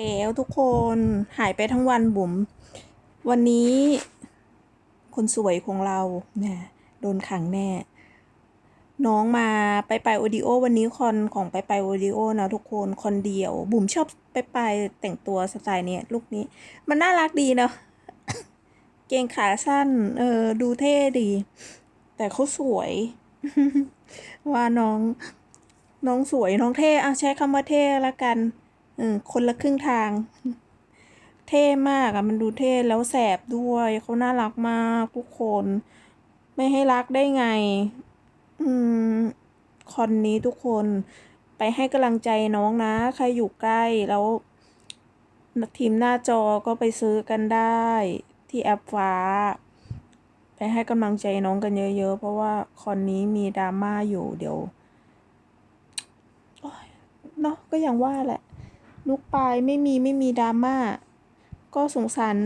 แล้วทุกคนหายไปทั้งวันบุ๋มวันนี้ คนสวยของเราเนี่ยโดนขังแน่ น้องมาไปไปโอดิโอวันนี้คอนของไปไปโอดิโอนะทุกคนคอนเดียว บุ๋มชอบไปไปแต่งตัวสไตล์เนี้ยลุคนี้ มันน่ารักดีเนาะเกงขาสั้น เออ ดูเท่ดี แต่เขาสวย ว่าน้อง น้องสวยน้องเท่อะใช้คำว่าเท่ละกัน ออคนละครึ่งทาง เท่มากอะมันดูเท่แล้วแสบด้วยเขาน่ารักมากทุกคน ไม่ให้รักได้ไง อืมคอนนี้ทุกคนไปให้กำลังใจน้องนะ ใครอยู่ใกล้แล้วทีมหน้าจอก็ไปซื้อกันได้ที่แอปฟ้า ไปให้กำลังใจน้องกันเยอะๆ เพราะว่าคอนนี้มีดราม่าอยู่เดี๋ยวเนาะก็อย่างว่าแหละ นุกปายไม่มีไม่มีดราม่าก็สงสาร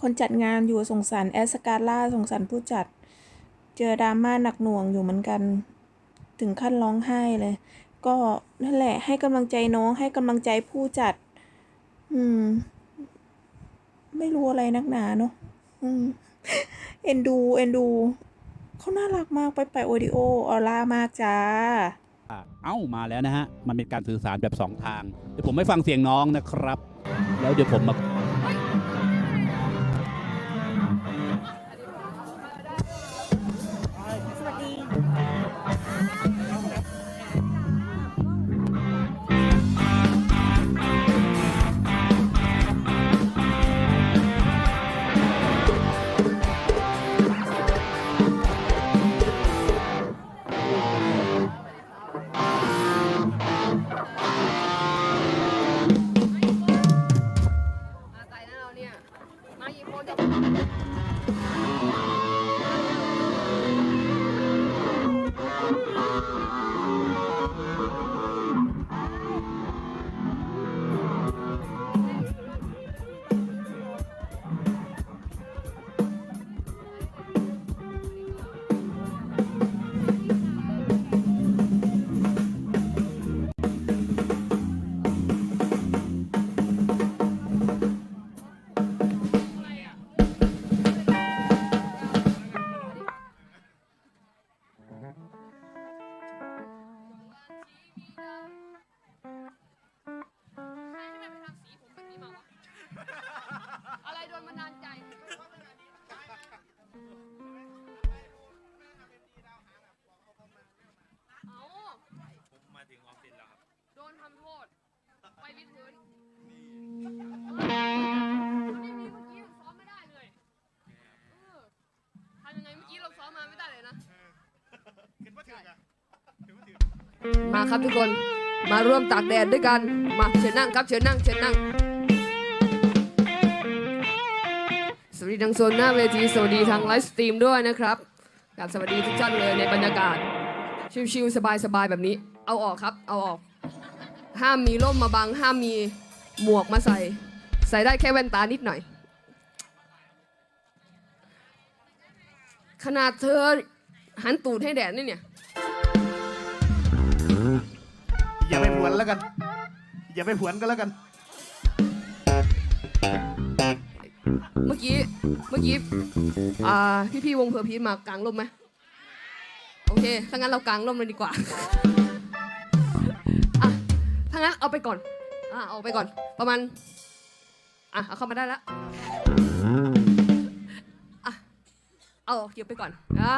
คนจัดงานอยู่สงสารแอสการ่าสงสารผู้จัด เจอดราม่าหนักหน่วงอยู่เหมือนกัน ถึงขั้นร้องไห้เลย ก็นั่นแหละ ให้กำลังใจน้องให้กำลังใจผู้จัด อืม ไม่รู้อะไรนักหนาเนาะอืมเอ็นดู เอ็นดู เขาน่ารักมากไปไปโอดิโอออร่ามากจ้า เอ้ามาแล้วนะฮะ มันเป็นการสื่อสารแบบสองทาง เดี๋ยวผมไม่ฟังเสียงน้องนะครับ แล้วเดี๋ยวผมมามา ม มาครับทุกคนมาร่วมตากแดดด้วยกัน มาเชิญนั่งครับเชิญนั่งเชิญนั่ง สวัสดีทางโซนหน้าเวทีสวัสดีทางไลฟ์สตรีมด้วยนะครับกราบสวัสดีทุกท่านเลยในบรรยากาศ ชิลๆสบายๆแบบนี้ เอาออกครับ เอาออก ห้ามมีร่มมาบัง ห้ามมีหมวกมาใส่ ใส่ได้แค่แว่นตานิดหน่อย ขนาดเธอหันตูดให้แดดนี่เนี่ย อย่าไปผวนแล้วกัน อย่าไปผวนก็แล้วกัน เมื่อกี้ เมื่อกี้ อ่าพี่ๆวงเพอร์พีทมากางร่มไหมโอเค ถ้างั้นเรากางร่มเลยดีกว่าอะถ้างั้นเอาไปก่อน อะเอาไปก่อน ประมาณ อะ เอาเข้ามาได้แล้วอะ เอาเก็บไปก่อน อ่า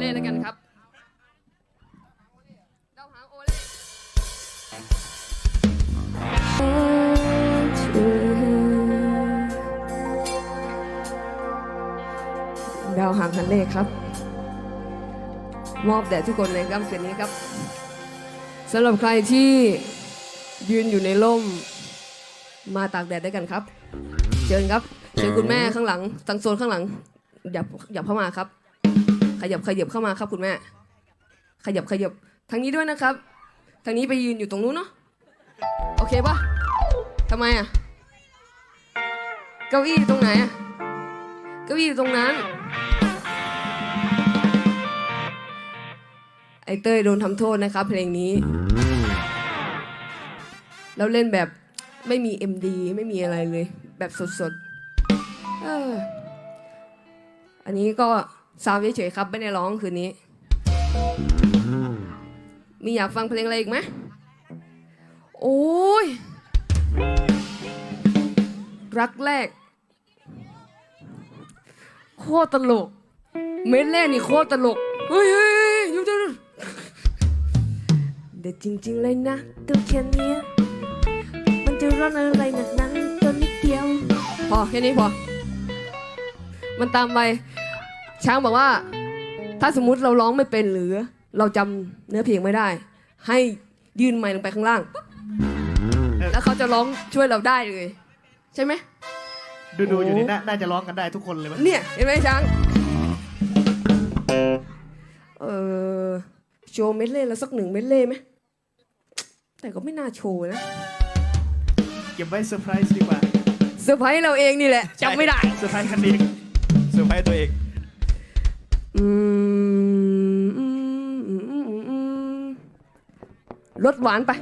เดาหางฮันเล่แล้วกันครับดาหางโอเล่ ดาวหางฮันเล่ครับ มอบแด่ทุกคนเลยครับคืนนี้ครับสำหรับใครที่ยืนอยู่ในร่มมาตากแดดด้วยกันครับ เชิญครับ เชิญคุณแม่ข้างหลังทางโซนข้างหลังอย่าอย่าเข้ามาครับ ขยับขยับเข้ามาครับคุณแม่ ขยับขยับทางนี้ด้วยนะครับ ทางนี้ไปยืนอยู่ตรงนู้นเนาะโอเคปะทำไมอะเก้าอี้ตรงไหนอะเก้าอี้อยู่ตรงนั้น ไอเต้ยโดนทำโทษนะครับ เพลงนี้ แล้วเล่นแบบไม่มี MD ไม่มีอะไรเลย แบบสดๆอออันนี้ก็ ซาวเฉยๆครับไม่ได้ร้องคืนนี้ มีอยากฟังเพลงอะไรอีกไหมโอ้ย รักแรก โคตรตลก เม็ดแรกนี่โคตรตลก เฮ้ยเฮ้ยยหยุดหยุดหยุดเด็ดจริงๆเลยนะตัวแค่นี้มันจะร้อนอะไรหนักนั้นตัวนิดเดียว พอแค่นี้พอ มันตามไป ช้างบอกว่า ถ้าสมมุติเราร้องไม่เป็นหรือเราจำเนื้อเพลงไม่ได้ ให้ยื่นไมค์ลงไปข้างล่างปุ๊บแล้วเขาจะร้องช่วยเราได้เลย ใช่ไหม ดูดูๆอยู่นี่น่าน่าจะร้องกันได้ทุกคนเลยมั้ยเนี่ยเห็นไหมช้าง เออโชว์เม็ดเล่แล้วสักหนึ่งเม็ดเล่ไหม แต่ก็ไม่น่าโชว์นะเก็บไว้เซอร์ไพรส์ดีกว่าเซอร์ไพรส์เราเองนี่แหละจำไม่ได้ เซอร์ไพรส์กันเอง เซอร์ไพรส์ตัวเอง รสหวานไป